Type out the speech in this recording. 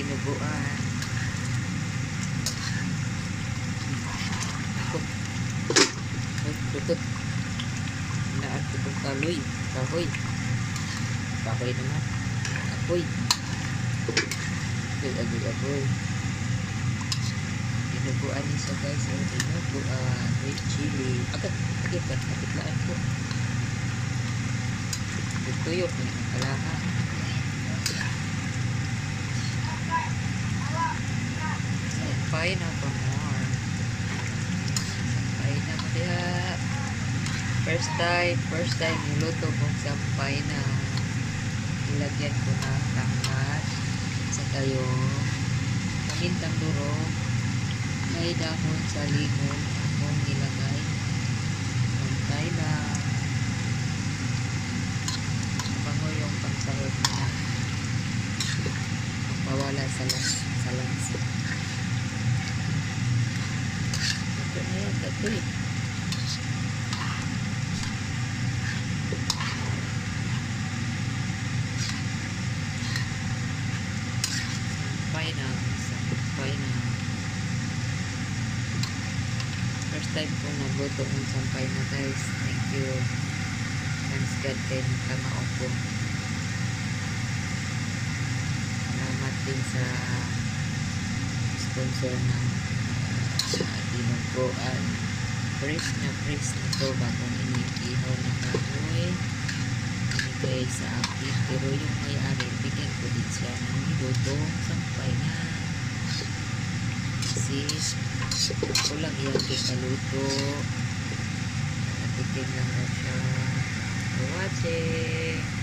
dinuguan. Tutot. Ko itong kaloy. Kahoy. Kahoy naman. Apoy. Apoy, apoy, apoy. Dinuguan niya siya guys. Dinuguan with chili. Agad, agad, agad. Kapitlaan po. Tuyo na ang kalahan. Sampay na pa more. Sampay na mo. First time, first time niluto kong sampay na ilagyan ko na tangkat sa tayo pamintang duro may dahon sa limon akong nilagay sampay na bango yung pangsahog na pawala sa las sa lansa yan dati sampay na sampay na first time ko nagluto ng sampay na guys thank you. Thanks God kay nakamao ko salamat din sa sponsor ng uh, dinuguan fresh na fresh na to bagong inikihaw na kahoy binigay sa akin. Pero yung may-ari bigyan ko din siya ng nilutong sampay na. Kasi ako lang yan kay kaluto natikim lang daw siya. Watching